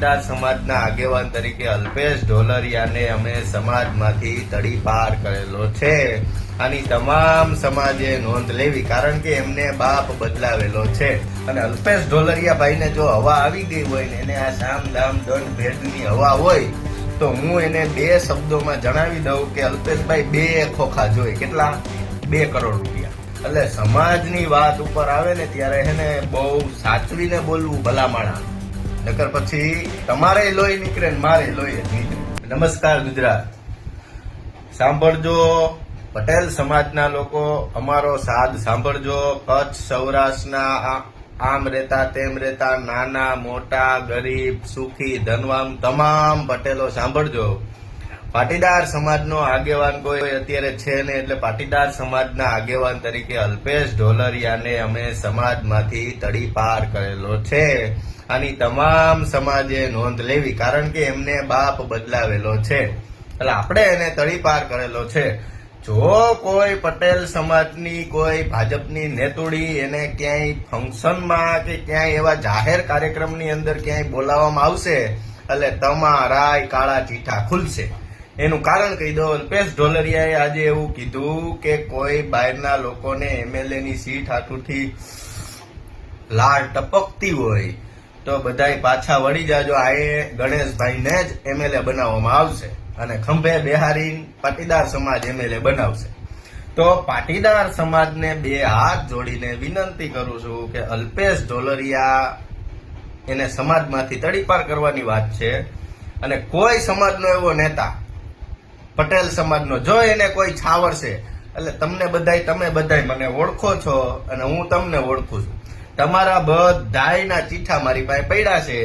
પાટીદાર સમાજના આગેવાન તરીકે અલ્પેશ ઢોલરિયાને અમે સમાજમાંથી તડી પાર કરેલો છે. આની તમામ સમાજે નોંધ લેવી, કારણ કે એમને બાપ બદલાવેલો છે. અને અલ્પેશ ઢોલરિયા ભાઈને જો હવા આવી ગઈ હોય ને એને આ સામ દામ દંડ ભેદની હવા હોય, તો હું એને બે શબ્દોમાં જણાવી દઉં કે અલ્પેશભાઈ બે ખોખા જોઈ, કેટલા? બે કરોડ રૂપિયા. એટલે સમાજની વાત ઉપર આવે ને ત્યારે એને બહુ સાચવીને બોલવું ભલામણા નકર પછી તમારે લોહી નીકળે મારે લોહી નીકળે. નમસ્કાર ગુજરાત. સાંભળજો, પટેલ સમાજના લોકો, અમારો સાદ સાંભળજો. કચ્છ સૌરાષ્ટ્રના આમ રહેતા, તેમ રહેતા, નાના, મોટા, ગરીબ, સુખી, ધનવાન તમામ પટેલો સાંભળજો. પાટીદાર સમાજનો આગેવાન કોઈ અત્યારે છે ને એટલે પાટીદાર સમાજના આગેવાન તરીકે અલ્પેશ ઢોલરિયાને અમે સમાજમાંથી તડી પાર કરેલો છે. આની તમામ સમાજે નોંધ લેવી, કારણ કે એમને બાપ બદલાવેલો છે. એટલે આપણે એને તળી પાર કરેલો છે. જો કોઈ પટેલ સમાજની, કોઈ ભાજપની નેતુડી એને ક્યાંય ફંક્શનમાં કે ક્યાંય એવા જાહેર કાર્યક્રમની અંદર ક્યાંય બોલાવવામાં આવશે, એટલે તમારા કાળા ચીઠા ખુલશે. એનું કારણ કહી દો અલ્પેશ ઢોલરિયાએ આજે એવું કીધું કે કોઈ બહારના લોકોને એમએલએની સીટ હાથુથી લાળ ટપકતી હોય તો બધાય પાછા વળી જાજો. આ એ ગણેશભાઈને જ એમએલએ બનાવવામાં આવશે અને ખંભે બિહારી પાટીદાર સમાજ એમએલએ બનાવશે. તો પાટીદાર સમાજને બે હાથ જોડીને વિનંતી કરું છું કે અલ્પેશ ઢોલરિયા એને સમાજમાંથી તડીપાર કરવાની વાત છે અને કોઈ સમાજનો એવો નેતા, પટેલ સમાજનો, જો એને કોઈ છાવરશે, એટલે તમને બધાય, તમે બધાય મને ઓળખો છો અને હું તમને ઓળખું છું. તમારા બધાયના ચીઠા મારી પાસે પડ્યા છે.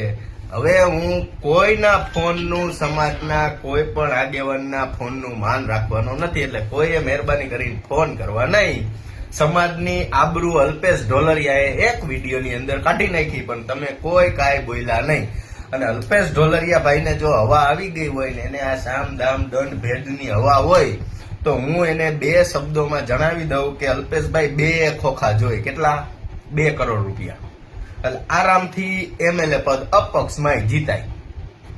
હવે હું કોઈના ફોનનું સમાજના કોઈ પણ આગેવાનના ફોનનું માન રાખવાનો નથી, એટલે કોઈએ મહેરબાની કરીને ફોન કરવા નહીં. સમાજની આબરૂ અલ્પેશ ઢોલરિયાએ એક વિડીયોની અંદર કાઢી નાખી, પણ તમે કોઈ કાંઈ બોલ્યા નહીં. અને અલ્પેશ ઢોલરિયા ભાઈને જો હવા આવી ગઈ હોય ને, એને આ સામ દામ દંડ ભેદની હવા હોય, તો હું એને બે શબ્દોમાં જણાવી દઉં કે અલ્પેશભાઈ બે ખોખા જોઈ. કેટલા? બે કરોડ રૂપિયા. એટલે આરામથી એમએલએ પદ અપક્ષમાં જીતાય.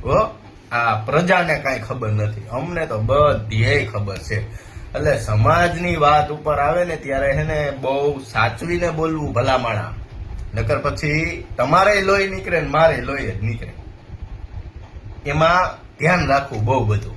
હો, આ પ્રજાને કાંઈ ખબર નથી. અમને તો બધી ખબર છે. એટલે સમાજની વાત ઉપર આવે ને ત્યારે એને બહુ સાચવીને બોલવું ભલામણા. નકર પછી તમારે લોહી નીકળે ને મારે લોહી જ નીકળે. એમાં ધ્યાન રાખવું બહુ બધું.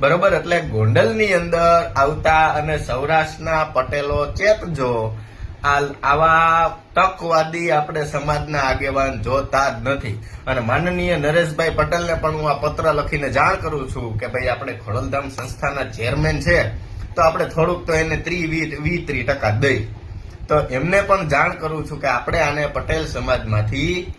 બરોબર? એટલે ગોંડલની અંદર આવતા અને સૌરાષ્ટ્રના પટેલો ચેતજો આવા તકવાદી આપણે સમાજના આગેવાન જોતા જ નથી. અને માનનીય નરેશભાઈ પટેલને પણ હું આ પત્ર લખીને જાણ કરું છું કે ભાઈ આપણે ખોડલધામ સંસ્થાના ચેરમેન છે, તો આપણે થોડુંક તો એને ત્રી વી ત્રી ટકા દઈ. તો એમને પણ જાણ કરું છું કે આપણે આને પટેલ સમાજમાંથી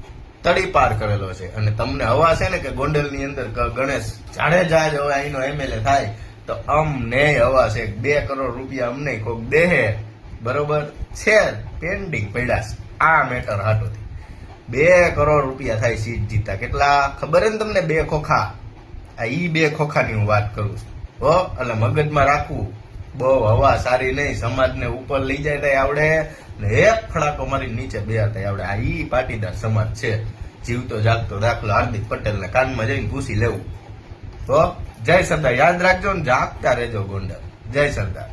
તડીપાર કરેલો છે. અને તમને હવા છે ને કે ગોંડલની અંદર ગણેશ જાડેજા જ હવે અહીંનો એમએલએ થાય, તો અમને હવા છે. બે કરોડ રૂપિયા અમને કોક દેહે. બરોબર? છે પેન્ડિંગ પડ્યા આ મેટર હાટોથી. બે કરોડ રૂપિયા થાય સીટ જીતા કેટલા? ખબર ને તમને બે ખોખા? આ ઈ બે ખોખાની હું વાત કરું છું. હો, એટલે મગજમાં રાખવું. બહુ હવા સારી નહીં. સમાજને ઉપર લઈ જાય તઈ આવડે. ને એક ફળાકો મારી નીચે બે થાય આવડે. આ ઈ પાટીદાર સમાજ છે. જીવતો જાગતો દાખલો. હાર્દિક પટેલને કાનમાં જઈને પૂછી લેવું. તો જય સરદાર. યાદ રાખજો ને જાગતા રહેજો ગોંડલ. જય સરદાર.